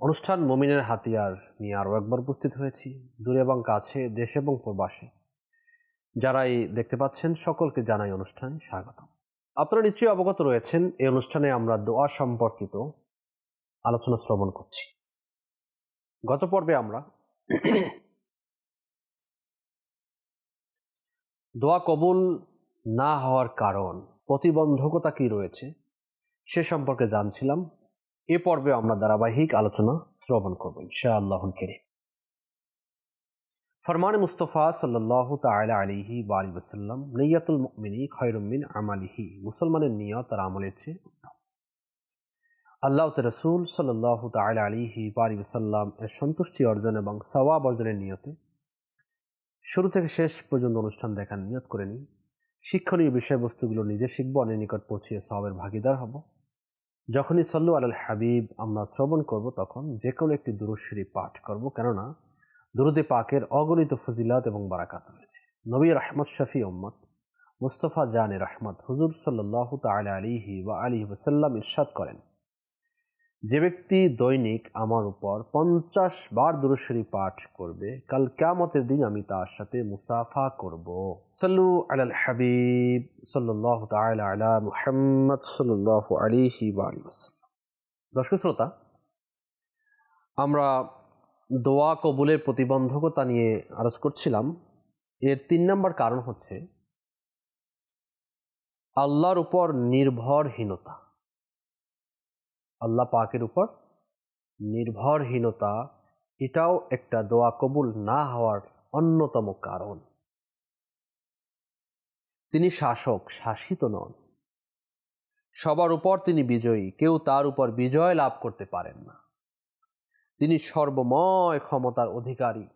অনুষ্ঠান মমিনের হাতিয়ার নিয়ে আরও একবার উপস্থিত হয়েছি, দূরে এবং কাছে, দেশে এবং প্রবাসে। যারাই দেখতে পাচ্ছেন, সকলকে জানাই অনুষ্ঠানে স্বাগত আপনারা নিশ্চয়ই অবগত রয়েছেন, এই অনুষ্ঠানে আমরা দোয়া সম্পর্কিত আলোচনা শ্রবণ করছি। গত পর্বে আমরা দোয়া কবুল না হওয়ার কারণ, প্রতিবন্ধকতা কি রয়েছে, সে সম্পর্কে জানছিলাম। এ পর্বে আমরা ধারাবাহিক আলোচনা শ্রবণ করব ইনশাআল্লাহ কেরে ফরমান মুস্তফা সাল্লাহ তালা আলিহি বালি ওসাল্লাম নৈয়াতুল মিনি খৈরুমিন আমালিহি, মুসলমানের নিয়ত আর আমলের চেয়ে উত্তম। আল্লাহ রসুল সাল্লাহ তালা আলিহি বালি ওসাল্লাম এর সন্তুষ্টি অর্জন এবং সওয়াব অর্জনের নিয়তে শুরু থেকে শেষ পর্যন্ত অনুষ্ঠান দেখার নিয়ত করে নিই শিক্ষণীয় বিষয়বস্তুগুলো নিজে শিখব অনেক নিকট পৌঁছিয়ে সবের ভাগিদার হব। যখনই সল্লু আল হাবিব আমরা শ্রবণ করব তখন যে কোনো একটি দুরুশ্বরী পাঠ করব, কেননা দুরুদে পাকের অগণিত ফজিলাত এবং বারাকাত রয়েছে। নবী রহমত শফি ওম্মদ মুস্তফা জানে রহমত হুজুর সাল্লাহ তাল আলিহি বা আলী ওসাল্লাম ইরশাদ করেন যে ব্যক্তি দৈনিক আমার উপর পঞ্চাশ বার দুরুশ্বরী পাঠ করবে, কাল ক্যামতের দিন আমি তার সাথে মুসাফা করব। সাল্লু আল হাবিব সাল্লাহ তাল আলা মুহাম্মদ সাল্লাহ দর্শক শ্রোতা, আমরা দোয়া কবুলের প্রতিবন্ধকতা নিয়ে আরজ করছিলাম। এর তিন নম্বর কারণ হচ্ছে, আল্লাহর উপর নির্ভরহীনতা। আল্লাহ পাকের উপর নির্ভরহীনতা, এটাও একটা দোয়া কবুল না হওয়ার অন্যতম কারণ। তিনি শাসক, শাসিত নন। সবার উপর তিনি বিজয়ী, কেউ তার উপর বিজয় লাভ করতে পারেন না। তিনি সর্বময় ক্ষমতার অধিকারী।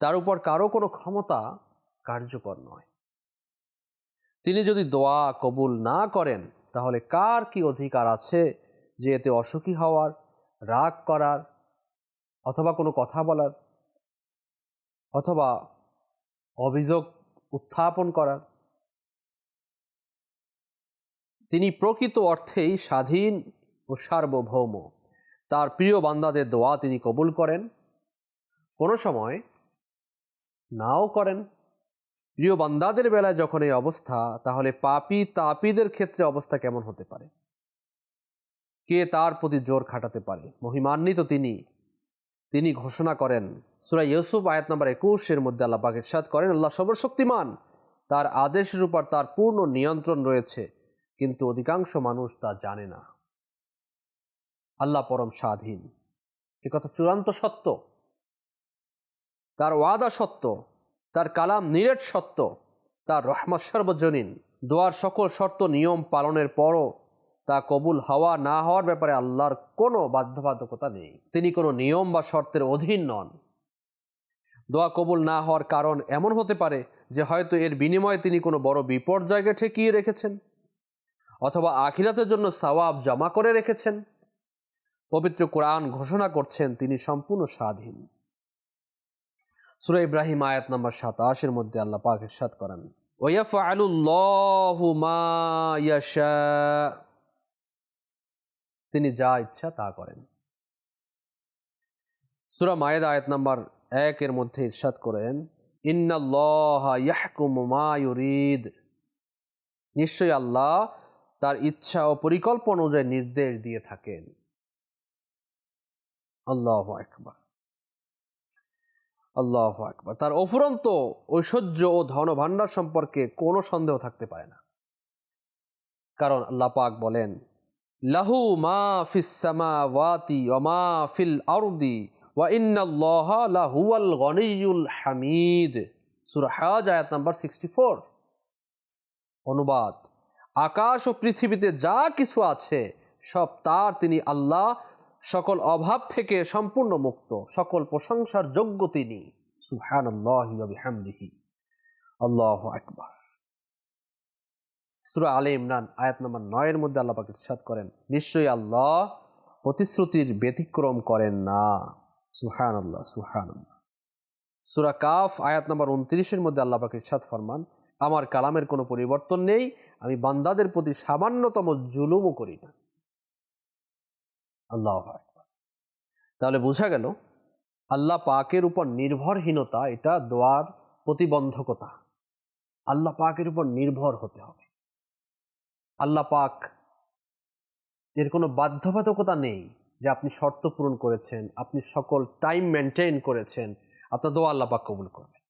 তার উপর কারও কোনো ক্ষমতা কার্যকর নয়। তিনি যদি দোয়া কবুল না করেন, তাহলে কার কি অধিকার আছে যে এতে অসুখী হওয়ার, রাগ করার অথবা কোনো কথা বলার অথবা অভিযোগ উত্থাপন করার। তিনি প্রকৃত অর্থেই স্বাধীন ও সার্বভৌম। তার প্রিয় বান্দাদের দোয়া তিনি কবুল করেন। কোনো সময় নাও করেন। প্রিয় বান্দাদের বেলায় যখন এই অবস্থা, তাহলে পাপি তাপিদের ক্ষেত্রে অবস্থা কেমন হতে পারে? কে তার প্রতি জোর খাটাতে পারে? মহিমান্বিত তিনি। তিনি ঘোষণা করেন, সুরা ইউসুফ আয়াত নম্বর একুশের মধ্যে আল্লাহ পাক ইরশাদ করেন, আল্লাহ সর্বশক্তিমান। তার আদেশের উপর তার পূর্ণ নিয়ন্ত্রণ রয়েছে, কিন্তু অধিকাংশ মানুষ তা জানে না। আল্লাহ পরম স্বাধীন। এ কথা চূড়ান্ত সত্য। তার ওয়াদা সত্য। তার কালাম নিরেট সত্য। তার রহমত সর্বজনীন। দোয়ার সকল শর্ত নিয়ম পালনের পরও তা কবুল হওয়া না হওয়ার ব্যাপারে আল্লাহর কোনো বাধ্যবাধকতা নেই। তিনি কোনো নিয়ম বা শর্তের অধীন নন। দোয়া কবুল না হওয়ার কারণ এমন হতে পারে যে হয়তো এর বিনিময়ে তিনি কোনো বড় বিপর্যয়কে ঠেকিয়ে রেখেছেন অথবা আখিরাতের জন্য সওয়াব জমা করে রেখেছেন। পবিত্র কোরআন ঘোষণা করছেন তিনি সম্পূর্ণ স্বাধীন। সুরা ইব্রাহিম আয়াত নম্বর সাতাশের মধ্যে আল্লাহ পাক ইরশাদ করেন তিনি যা ইচ্ছা তা করেন। সুরা মায়েদ আয়াত নাম্বার একের মধ্যে ইরশাদ করেন ইন্নাল্লাহরিদ নিশ্চয়ই আল্লাহ তার ইচ্ছা ও পরিকল্পনা অনুযায়ী নির্দেশ দিয়ে থাকেন। আল্লাহ একবার আল্লাহ আকবর। তার অফুরন্ত ঐশ্বর্য ও ধনভাণ্ডার সম্পর্কে কোনো সন্দেহ থাকতে পারে না। কারণ আল্লাহ পাক বলেন লাহু মা ফিসামা ওয়াতি মা ফিল আরদি ওয়া ইন্নাল্লাহ লাহুয়াল গনিয়ুল হামিদ। সূরা হাজ, আয়াত নাম্বার 64 অনুবাদ, আকাশ ও পৃথিবীতে যা কিছু আছে, সব তার তিনি আল্লাহ, সকল অভাব থেকে সম্পূর্ণ মুক্ত, সকল প্রশংসার যোগ্য তিনি। সুহান আল্লাহি আল্লাহ আকবার। সুরা আলে ইমরান, আয়াত নম্বর নয়ের মধ্যে আল্লাহ পাক ইরশাদ করেন, নিশ্চয়ই আল্লাহ প্রতিশ্রুতির ব্যতিক্রম করেন না। সুহান আল্লাহ সুহান সুরা কাফ, আয়াত নম্বর উনত্রিশের মধ্যে আল্লাহ পাক ইরশাদ ফরমান, আমার কালামের কোনো পরিবর্তন নেই, আমি বান্দাদের প্রতি সামান্যতম জুলুমও করি না। আল্লাহ। তাহলে বোঝা গেল, আল্লাহ পাকের উপর নির্ভরহীনতা এটা দোয়ার প্রতিবন্ধকতা। আল্লাহ পাকের উপর নির্ভর হতে হবে। আল্লাহ পাক এর কোনো বাধ্যবাধকতা নেই যে আপনি শর্ত পূরণ করেছেন, আপনি সকল টাইম মেনটেন করেছেন। আপনার দোয়া আল্লাহ পাক কবুল করবেন।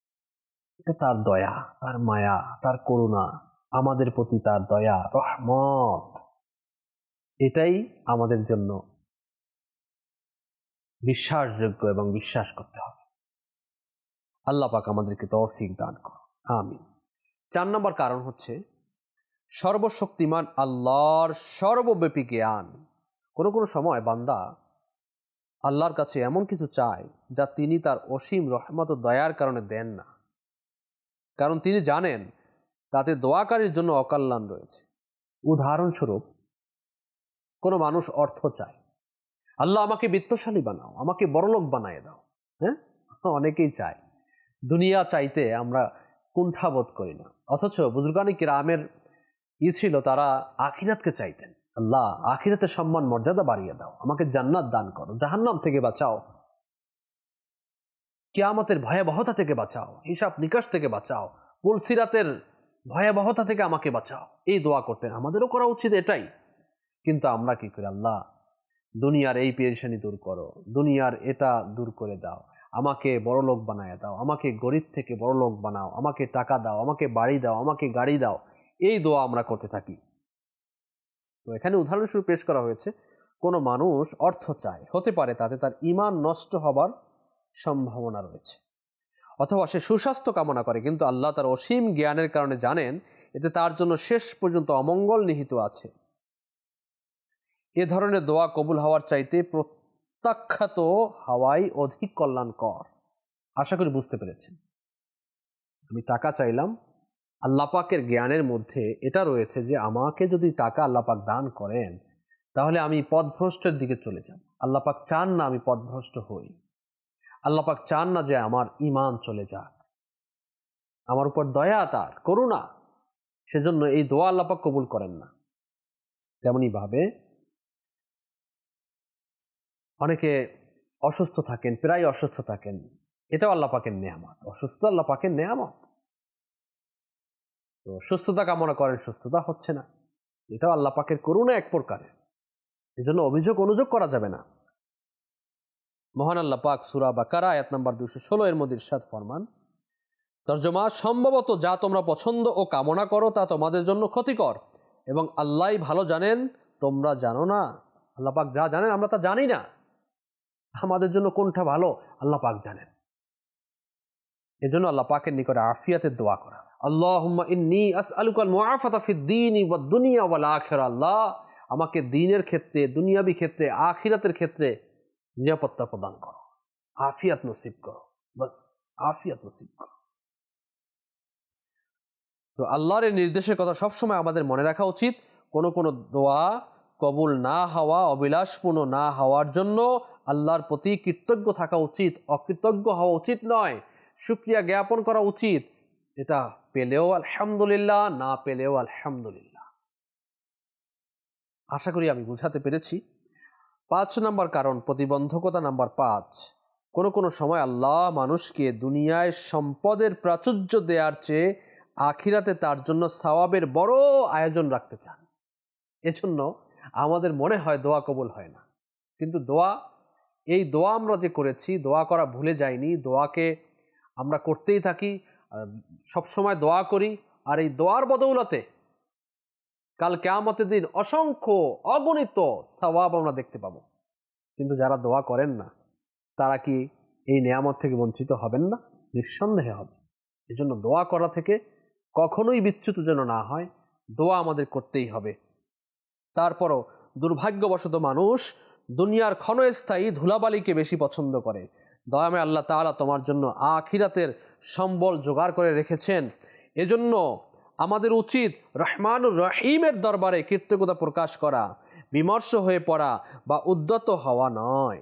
এটা তার দয়া, তার মায়া, তার করুণা, আমাদের প্রতি তার দয়া, রহমত। এটাই আমাদের জন্য বিশ্বাসযোগ্য এবং বিশ্বাস করতে হবে। আল্লাহ পাক আমাদেরকে তৌফিক দান করো আমিন। চার নম্বর কারণ হচ্ছে সর্বশক্তিমান আল্লাহর সর্বব্যাপী জ্ঞান। কোনো কোনো সময় বান্দা আল্লাহর কাছে এমন কিছু চায় যা তিনি তার অসীম রহমত দয়ার কারণে দেন না। কারণ তিনি জানেন তাতে দোয়াকারীর জন্য অকল্যাণ রয়েছে। উদাহরণস্বরূপ, কোনো মানুষ অর্থ চায়, আল্লাহ আমাকে বিত্তশালী বানাও, আমাকে বড়লোক বানিয়ে দাও। হ্যাঁ? অনেকেই চায়, দুনিয়া চাইতে আমরা কুণ্ঠাবোধ করি না। অথচ বুজুর্গানি কিরামের ই ছিল তারা আখিরাতকে চাইতেন। আল্লাহ, আখিরাতের সম্মান, মর্যাদা বাড়িয়ে দাও। আমাকে জান্নাত দান করো। জাহান্নাম থেকে বাঁচাও। কিয়ামতের ভয়াবহতা থেকে বাঁচাও। হিসাব নিকাশ থেকে বাঁচাও। পুলসিরাতের ভয়াবহতা থেকে আমাকে বাঁচাও। এই দোয়া করতেন। আমাদেরও করা উচিত এটাই। কিন্তু আমরা কি করি? আল্লাহ, দুনিয়ার এই পেরেশানি দূর করো। দুনিয়ার এটা দূর করে দাও। আমাকে বড়লোক বানায় দাও। আমাকে গরিব থেকে বড়লোক বানাও। আমাকে টাকা দাও। আমাকে বাড়ি দাও। আমাকে গাড়ি দাও। এই দোয়া আমরা করতে থাকি। তো এখানে উদাহরণস্বরূপ পেশ করা হয়েছে, কোনো মানুষ অর্থ চায়, হতে পারে তাতে তার ইমান নষ্ট হবার সম্ভাবনা রয়েছে। অথবা সে সুস্বাস্থ্য কামনা করে, কিন্তু আল্লাহ তার অসীম জ্ঞানের কারণে জানেন, এতে তার জন্য শেষ পর্যন্ত অমঙ্গল নিহিত আছে। এ ধরনের দোয়া কবুল হওয়ার চাইতে প্রত্যাখ্যাত হাওয়াই অধিক কল্যাণকর। আশা করি বুঝতে পেরেছেন। আমি টাকা চাইলাম আল্লাপাকের জ্ঞানের মধ্যে এটা রয়েছে যে আমাকে যদি টাকা আল্লাপাক দান করেন, তাহলে আমি পদভ্রষ্টের দিকে চলে যাব। আল্লাপাক চান না আমি পদভ্রষ্ট হই। আল্লাপাক চান না যে আমার ইমান চলে যাক। আমার উপর দয়া তার, করুণা। সেজন্য এই দোয়া আল্লাপাক কবুল করেন না। তেমনই ভাবে অনেকে অসুস্থ থাকেন, প্রায় অসুস্থ থাকেন। এটাও আল্লাহ পাকের নেয়ামত। অসুস্থ আল্লাহ পাকের নেয়ামত। তো সুস্থতা কামনা করেন, সুস্থতা হচ্ছে না। এটাও আল্লাহ পাকের করুণা এক প্রকারের এই জন্য অভিযোগ, অনুযোগ করা যাবে না। মহান আল্লাহ পাক সুরা বাকারা, আয়াত নাম্বার দুশো ষোলো, এর মধ্যে ইরশাদ ফরমান, তর্জমা সম্ভবত যা তোমরা পছন্দ ও কামনা করো তা তোমাদের জন্য ক্ষতিকর এবং আল্লাহ ভালো জানেন, তোমরা জানো না। আল্লাহ পাক যা জানেন, আমরা তা জানি না। আমাদের জন্য কোনটা ভালো, আল্লাহ পাক জানেন। এজন্য আল্লাহ পাকের নিকটে আফিয়াতের দোয়া করা। ওয়াল আখিরা। আল্লাহ আমাকে দিনের ক্ষেত্রে, দুনিয়াবি ক্ষেত্রে, আখিরাতের ক্ষেত্রে নিরাপত্তা প্রদান করো। আফিয়াত নসিব করো। বাস, আফিয়াত নসিব করো। তো আল্লাহর এই নির্দেশের কথা সবসময় আমাদের মনে রাখা উচিত। কোন কোন দোয়া কবুল না হওয়া, অবিলাসপূর্ণ না হওয়ার জন্য আল্লাহর প্রতি কৃতজ্ঞ থাকা উচিত। অকৃতজ্ঞ হওয়া উচিত নয়। সুক্রিয়া জ্ঞাপন করা উচিত। এটা পেলেও আলহামদুলিল্লাহ, না পেলেও আলহামদুলিল্লাহ। আশা করি আমি বুঝাতে পেরেছি। পাঁচ নাম্বার কারণ, প্রতিবন্ধকতা নাম্বার পাঁচ। কোনো কোনো সময় আল্লাহ মানুষকে দুনিয়ায় সম্পদের প্রাচুর্য দেওয়ার চেয়ে আখিরাতে তার জন্য সওয়াবের বড় আয়োজন রাখতে চান। এজন্য আমাদের মনে হয় দোয়া কবুল হয় না। কিন্তু দোয়া, এই দোয়া আমরা যে করেছি, দোয়া করা ভুলে যাইনি, দোয়াকে আমরা করতেই থাকি। সবসময় দোয়া করি, আর এই দোয়ার বদৌলতে কাল কেয়ামতের দিন অসংখ্য অগণিত সওয়াব আমরা দেখতে পাবো। কিন্তু যারা দোয়া করেন না, তারা কি এই নেয়ামত থেকে বঞ্চিত হবেন না? নিঃসন্দেহে হবে। এজন্য দোয়া করা থেকে কখনোই বিচ্যুত যেন না হয়, দোয়া আমাদের করতেই হবে। তারপরও দুর্ভাগ্যবশত মানুষ দুনিয়ার ক্ষণস্থায়ী ধুলাবালিকে বেশি পছন্দ করে। দয়ামে আল্লাহ তাআলা তোমার জন্য আখিরাতের সম্বল জোগাড় করে রেখেছেন। এজন্য আমাদের উচিত রহমানুর রহিমের দরবারে কৃতজ্ঞতা প্রকাশ করা, বিমর্ষ হয়ে পড়া বা উদ্যত হওয়া নয়।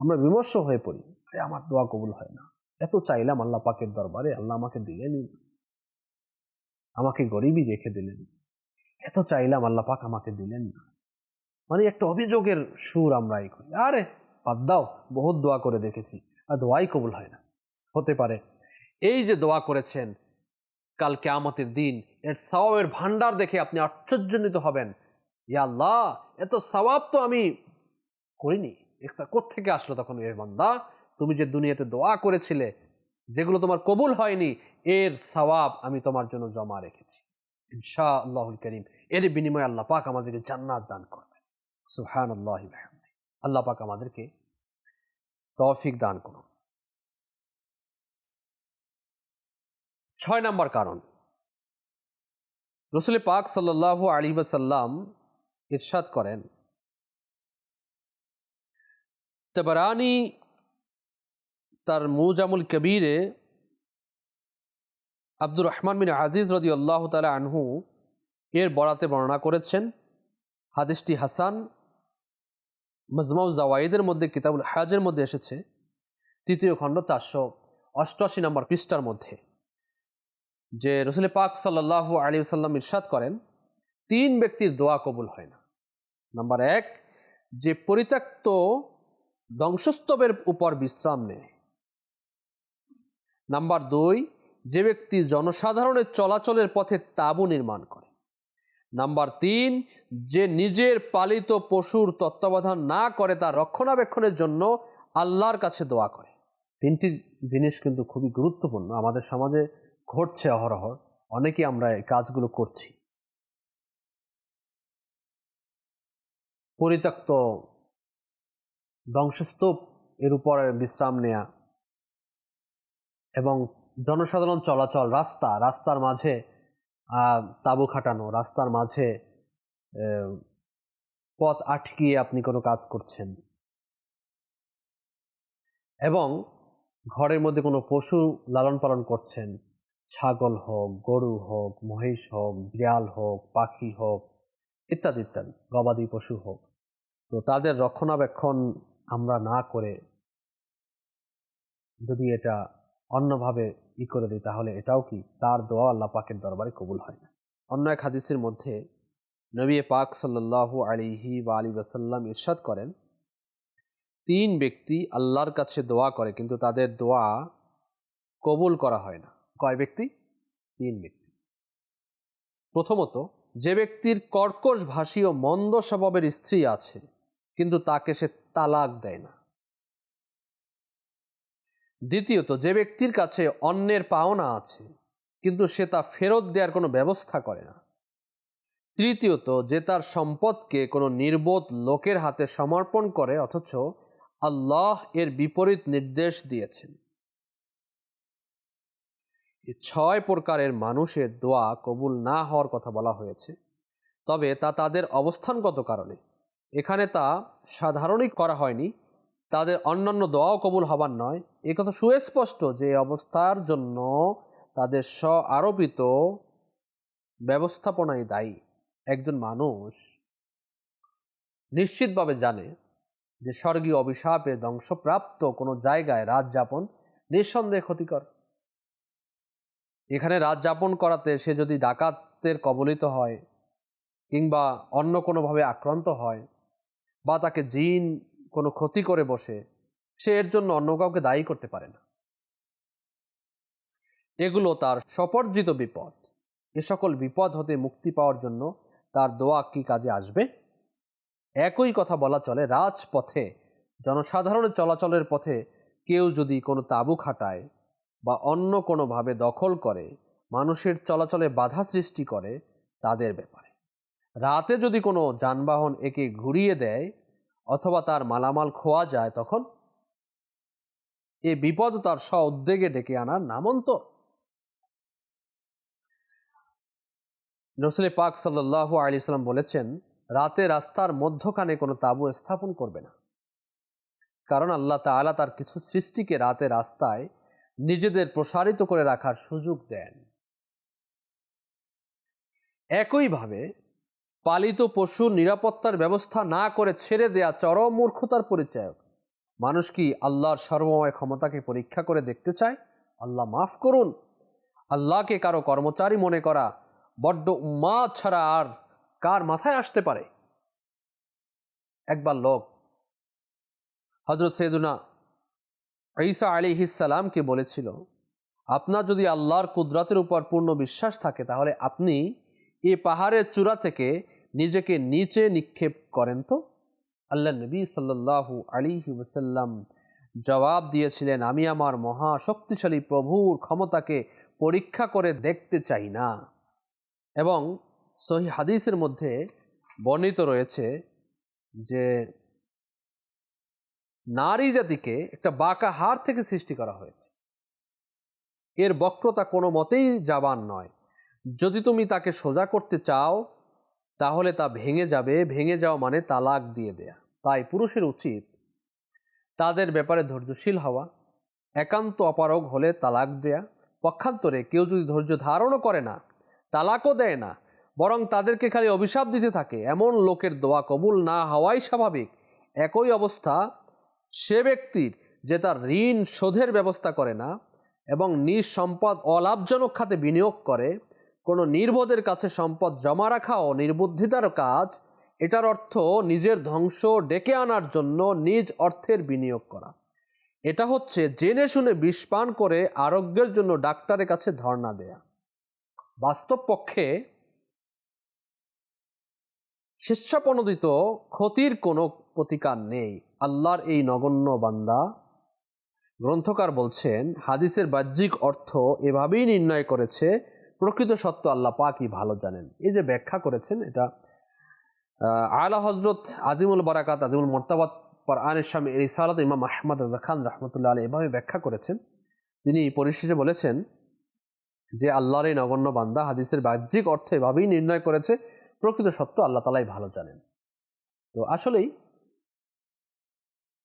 আমরা বিমর্ষ হয়ে পড়ি, আরে আমার দোয়া কবুল হয় না। এত চাইলাম আল্লাহ পাকের দরবারে, আল্লাহ আমাকে দিলেনই না। আমাকে গরিবই রেখে দিলেন। এত চাইলাম আল্লাহ পাক আমাকে দিলেন না। মানে একটা অভিযোগের সুর আমরা এই করি। আরে বাদ দাও, বহুত দোয়া করে দেখেছি, আর দোয়াই কবুল হয় না। হতে পারে। এই যে দোয়া করেছেন, কাল কেয়ামতের দিন, এর সওয়াবের ভান্ডার দেখে আপনি আশ্চর্যান্বিত হবেন। ইয়া আল্লাহ, এত সওয়াব তো আমি করিনি। একটা কোত্থেকে আসলো তখন এর বান্দা? তুমি যে দুনিয়াতে দোয়া করেছিলে, যেগুলো তোমার কবুল হয়নি, এর সওয়াব আমি তোমার জন্য জমা রেখেছি। ইনশা আল্লাহুল করিম। এর বিনিময়ে আল্লাহ পাক আমাদেরকে জান্নাত দান করবেন। সুহান আল্লাহ আল্লাহ পাক আমাদেরকে তৌফিক দান করুন। ছয় নম্বর কারণ। রসুল পাক সাল্লাহ আলী সাল্লাম ইরশাদ করেন, তবরানি তার মুজামুল কবিরে আব্দুর রহমান বিন আজিজ রদি আল্লাহ তালা আনহু এর বরাতে বর্ণনা করেছেন। হাদিসটি হাসান, মজমাউ জাওয়াইদের মধ্যে, কিতাবুল হাজের মধ্যে এসেছে। তৃতীয় খণ্ড চারশো অষ্টআশি নম্বর পৃষ্ঠার মধ্যে। যে রসুল পাক সাল্লাহ আলী সাল্লাম ইরশাদ করেন, তিন ব্যক্তির দোয়া কবুল হয় না। নাম্বার এক, যে পরিত্যক্ত ধ্বংসস্তবের উপর বিশ্রাম নেয়। নাম্বার দুই, যে ব্যক্তি জনসাধারণের চলাচলের পথে তাঁবু নির্মাণ করে। নাম্বার তিন, যে নিজের পালিত পশুর তত্ত্বাবধান না করে তার রক্ষণাবেক্ষণের জন্য আল্লাহর কাছে দোয়া করে। তিনটি জিনিস কিন্তু খুবই গুরুত্বপূর্ণ। আমাদের সমাজে ঘটছে অহরহ, অনেকেই আমরা এই কাজগুলো করছি। পরিত্যক্ত ধ্বংসস্তূপ এর উপর বিশ্রাম নেয়া এবং জনসাধারণ চলাচল, রাস্তা, রাস্তার মাঝে তাঁবু খাটানো, রাস্তার মাঝে পথ আটকিয়ে আপনি কোনো কাজ করছেন। এবং ঘরের মধ্যে কোনো পশু লালন পালন করছেন। ছাগল হোক, গরু হোক, মহিষ হোক, বিড়াল হোক, পাখি হোক, ইত্যাদি ইত্যাদি, গবাদি পশু হোক। তো তাদের রক্ষণাবেক্ষণ আমরা না করে যদি এটা অন্যভাবে ই করে দিই, তাহলে এটাও কি তার দোয়া আল্লাহ পাকের দরবারে কবুল হয় না? অন্য এক হাদিসের মধ্যে নবী পাক সাল্লাল্লাহু আলিহি বা আলী ওয়াসাল্লাম ইরশাদ করেন, তিন ব্যক্তি আল্লাহর কাছে দোয়া করে কিন্তু তাদের দোয়া কবুল করা হয় না। কয় ব্যক্তি? তিন ব্যক্তি। প্রথমত, যে ব্যক্তির কর্কশ ভাষী ও মন্দ স্বভাবের স্ত্রী আছে, কিন্তু তাকে সে তালাক দেয় না। দ্বিতীয়ত, যে ব্যক্তির কাছে অন্যের পাওনা আছে, কিন্তু সে তা ফেরত দেওয়ার কোনো ব্যবস্থা করে না। তৃতীয়ত, যে তার সম্পদকে কোনো নির্বোধ লোকের হাতে সমর্পণ করে, অথচ আল্লাহ এর বিপরীত নির্দেশ দিয়েছেন। এই ছয় প্রকারের মানুষের দোয়া কবুল না হওয়ার কথা বলা হয়েছে, তবে তা তাদের অবস্থানগত কারণে। এখানে তা সাধারণই করা হয়নি, তাদের অন্যান্য দোয়াও কবুল হবার নয়। এ কথা সুস্পষ্ট যে অবস্থার জন্য তাদের স্ব আরোপিত ব্যবস্থাপনায় দায়ী। একজন মানুষ নিশ্চিতভাবে জানে যে স্বর্গীয় অভিশাপে ধ্বংসপ্রাপ্ত কোনো জায়গায় রাত যাপন নিঃসন্দেহে ক্ষতিকর। এখানে রাত যাপন করাতে সে যদি ডাকাতের কবলিত হয় কিংবা অন্য কোনোভাবে আক্রান্ত হয় বা তাকে জিন কোনো ক্ষতি করে বসে, সে এর জন্য অন্য কাউকে দায়ী করতে পারে না। এগুলো তার সপর্জিত বিপদ। এ সকল বিপদ হতে মুক্তি পাওয়ার জন্য তার দোয়া কি কাজে আসবে? একই কথা বলা চলে, রাজপথে, জনসাধারণের চলাচলের পথে কেউ যদি কোনো তাঁবু খাটায় বা অন্য কোনোভাবে দখল করে, মানুষের চলাচলে বাধা সৃষ্টি করে তাদের ব্যাপারে। রাতে যদি কোনো যানবাহন একে ঘুরিয়ে দেয় অথবা তার মালামাল খোয়া যায়, তখন এ বিপদ তার স্ব উদ্যোগে ডেকে আনার নামন্তর। রসুল পাক সাল্লাহ আলি সাল্লাম বলেছেন, রাতে রাস্তার মধ্যখানে কোনো তাঁবু স্থাপন করবে না। কারণ আল্লাহ তাআলা তার কিছু সৃষ্টিকে রাতে রাস্তায় নিজেদের প্রসারিত করে রাখার সুযোগ দেন। একইভাবে, পালিত পশুর নিরাপত্তার ব্যবস্থা না করে ছেড়ে দেয়া চরম মূর্খতার পরিচয়ক মানুষ কি আল্লাহর সর্বময় ক্ষমতাকে পরীক্ষা করে দেখতে চায়? আল্লাহ মাফ করুন। আল্লাহকে কারও কর্মচারী মনে করা বড্ড উম্মাদ ছাড়া আর কার মাথায় আসতে পারে? একবার লোক হজরত সৈদুনা ঈসা আলী ইসালামকে বলেছিল, আপনার যদি আল্লাহর কুদরতের উপর পূর্ণ বিশ্বাস থাকে, তাহলে আপনি এই পাহাড়ের চূড়া থেকে নিজেকে নিচে নিক্ষেপ করেন তো? আল্লাহ নবী সাল্লাল্লাহু আলিহি ওসাল্লাম জবাব দিয়েছিলেন, আমি আমার মহা শক্তিশালী প্রভুর ক্ষমতাকে পরীক্ষা করে দেখতে চাই না। এবং সহি হাদিসের মধ্যে বর্ণিত রয়েছে যে নারী জাতিকে একটা বাঁকা হার থেকে সৃষ্টি করা হয়েছে। এর বক্রতা কোনো মতেই যাবান নয়। যদি তুমি তাকে সোজা করতে চাও, তাহলে তা ভেঙে যাবে। ভেঙে যাওয়া মানে তালাক দিয়ে দেয়া। তাই পুরুষের উচিত তাদের ব্যাপারে ধৈর্যশীল হওয়া, একান্ত অপারগ হলে তালাক দেয়া। পক্ষান্তরে কেউ যদি ধৈর্য ধারণও করে না, তালাকও দেয় না, বরং তাদেরকে খালি অভিশাপ দিতে থাকে, এমন লোকের দোয়া কবুল না হওয়াই স্বাভাবিক। একই অবস্থা সে ব্যক্তির যে তার ঋণ শোধের ব্যবস্থা করে না এবং নিজ সম্পদ অলাভজনক খাতে বিনিয়োগ করে, কোনো নির্বোধের কাছে সম্পদ জমা রাখা ও নির্বুদ্ধিতার কাজ, এটার অর্থ নিজের ধ্বংস ডেকে আনার জন্য নিজ অর্থের বিনিয়োগ করা। এটা হচ্ছে জেনে শুনে বিষ পান করে আরোগ্যের জন্য ডাক্তারের কাছে ধর্ণা দেয়া। বাস্তব পক্ষে শিষ্যপনোদিত ক্ষতির কোনো প্রতিকার নেই। আল্লাহর এই নগণ্য বান্দা। গ্রন্থকার বলছেন, হাদিসের বাহ্যিক অর্থ এভাবেই নির্ণয় করেছে, প্রকৃত সত্য আল্লাহ পাকই ভালো জানেন। এই যে ব্যাখ্যা করেছেন, এটা আলা হজরত আজিমুল বারাকাত, আজিমুল মর্তাবাদ আনের স্বামী রিসালাত ইমাম আহমদ রাজা খান রহমতুল্লাহ আলী এভাবে ব্যাখ্যা করেছেন। তিনি পরিশেষে বলেছেন যে, আল্লাহর এই নগণ্য বান্দা হাদিসের বাহ্যিক অর্থ এভাবেই নির্ণয় করেছে, প্রকৃত সত্য আল্লাহ তালাই ভালো জানেন। তো আসলেই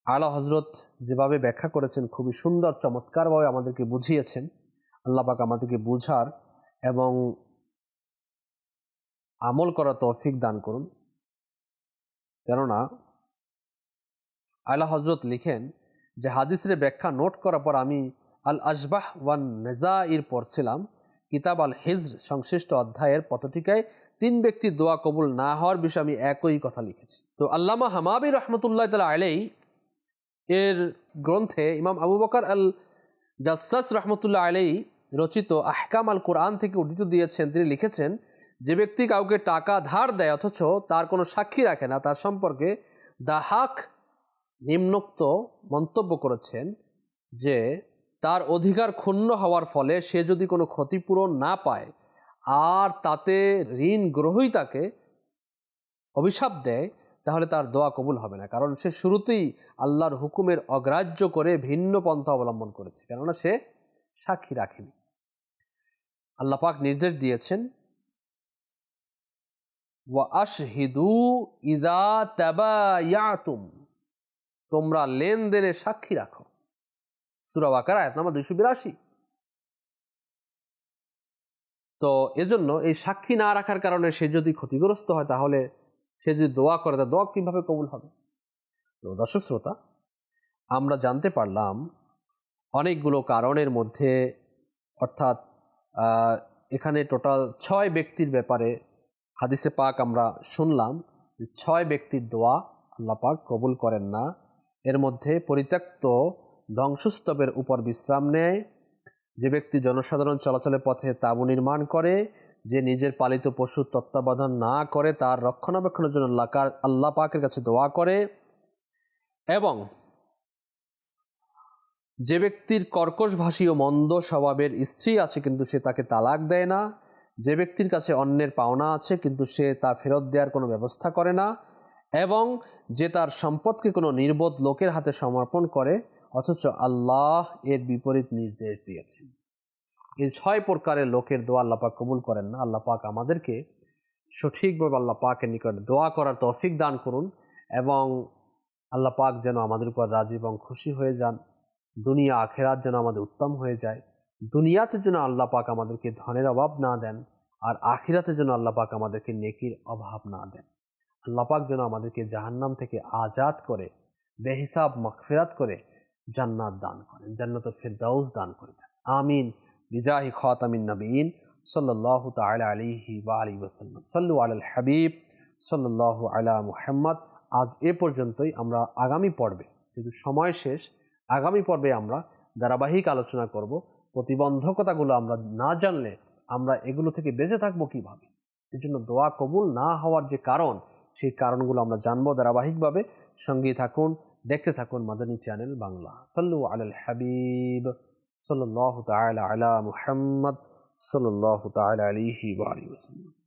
আলা হজরত যেভাবে ব্যাখ্যা করেছেন খুবই সুন্দর, চমৎকারভাবে আমাদেরকে বুঝিয়েছেন। আল্লাহ পাক আমাদেরকে বুঝার এবং আমল করা তৌফিক দান করুন। কেননা, আলা হজরত লিখেন যে হাদিসের ব্যাখ্যা নোট করার পর আমি আল আশবাহ ওয়ান নেজা ইর পড়ছিলাম। কিতাব আল হিজর সংশ্লিষ্ট অধ্যায়ের পথটিকায় তিন ব্যক্তির দোয়া কবুল না হওয়ার বিষয়ে আমি একই কথা লিখেছি। তো আল্লামা হামাবি রহমতুল্লাহ তালা আলেই এর গ্রন্থে ইমাম আবু বকর আল জাসাস রহমতুল্লাহ আলাই রচিত আহকাম আল কোরআন থেকে উদ্ধৃত দিয়েছেন, তিনি লিখেছেন, যে ব্যক্তি কাউকে টাকা ধার দেয়, অথচ তার কোনো সাক্ষী রাখে না, তার সম্পর্কে দাহাক নিম্নোক্ত মন্তব্য করেছেন যে, তার অধিকার ক্ষুণ্ণ হওয়ার ফলে সে যদি কোনো ক্ষতিপূরণ না পায়, আর তাতে ঋণ গ্রহীতাকে অভিশাপ দেয় তাহলে তার দোয়া কবুল হবে না। কারণ সে শুরুতেই আল্লাহর হুকুমের অগ্রাহ্য করে ভিন্ন পন্থা অবলম্বন করেছে। কেননা সে সাক্ষী রাখেনি। আল্লাহ পাক নির্দেশ দিয়েছেন তোমরা লেনদেনে সাক্ষী রাখো। সুরা বাকার, আয়াত দুইশো বিরাশি। তো এজন্য এই সাক্ষী না রাখার কারণে সে যদি ক্ষতিগ্রস্ত হয়, তাহলে সে যদি দোয়া করে তা দোয়া কীভাবে কবুল হবে? তো দর্শক শ্রোতা, আমরা জানতে পারলাম অনেকগুলো কারণের মধ্যে, অর্থাৎ এখানে টোটাল ছয় ব্যক্তির ব্যাপারে হাদিসে পাক আমরা শুনলাম ছয় ব্যক্তির দোয়া আল্লাহ পাক কবুল করেন না। এর মধ্যে পরিত্যক্ত ধ্বংসস্তবের উপর বিশ্রাম নেয়। যে ব্যক্তি জনসাধারণ চলাচলের পথে তাঁবু নির্মাণ করে যে নিজের পালিত পশুর তত্ত্বাবধান না করে তার রক্ষণাবেক্ষণের জন্য আল্লাহ পাকের কাছে দোয়া করে এবং যে ব্যক্তির কর্কশভাষী ও মন্দ স্বভাবের স্ত্রী আছে কিন্তু সে তাকে তালাক দেয় না, যে ব্যক্তির কাছে অন্যের পাওনা আছে কিন্তু সে তা ফেরত দেওয়ার কোনো ব্যবস্থা করে না এবং যে তার সম্পদকে কোনো নির্বোধ লোকের হাতে সমর্পণ করে, অথচ আল্লাহ এর বিপরীত নির্দেশ দিয়েছেন। এই ছয় প্রকারের লোকের দোয়া আল্লাপাক কবুল করেন না। আল্লাপাক আমাদেরকে সঠিকভাবে আল্লাহ পাকের নিকট দোয়া করার তৌফিক দান করুন এবং আল্লাহ পাক যেন আমাদের উপর রাজি এবং খুশি হয়ে যান। দুনিয়া আখেরাত যেন আমাদের উত্তম হয়ে যায়। দুনিয়াতে যেন আল্লাহ পাক আমাদেরকে ধনের অভাব না দেন আর আখিরাতে যেন আল্লাহ পাক আমাদেরকে নেকির অভাব না দেন। আল্লাহ পাক যেন আমাদেরকে জাহান্নাম থেকে আজাদ করে, বেহিসাব, মাগফিরাত করে জান্নাত দান করেন জান্নাত ফেরদাউস দান করে দেন। আমিন। বিজাহি খাতামিন নবীন সাল্লাল্লাহু তাআলা আলাইহি ওয়া আলিহি ওয়াসাল্লাম। সাল্লু আলাল হাবিব সাল্লাল্লাহু আলা মুহাম্মদ। আজ এ পর্যন্তই আমরা আগামী পর্বে, যেহেতু সময় শেষ, আগামী পর্বে আমরা ধারাবাহিক আলোচনা করব। প্রতিবন্ধকতাগুলো আমরা না জানলে আমরা এগুলো থেকে বেঁচে থাকব কীভাবে? এর জন্য দোয়া কবুল না হওয়ার যে কারণ, সেই কারণগুলো আমরা জানব ধারাবাহিকভাবে। সঙ্গে থাকুন, দেখতে থাকুন মাদানী চ্যানেল বাংলা। সাল্লু আল হাবিব। সাল্লাহ তাআলা আলা মুহাম্মদ সাল্লাহ তাআলা আলাইহি ওয়া আলিহি ওয়াসাল্লাম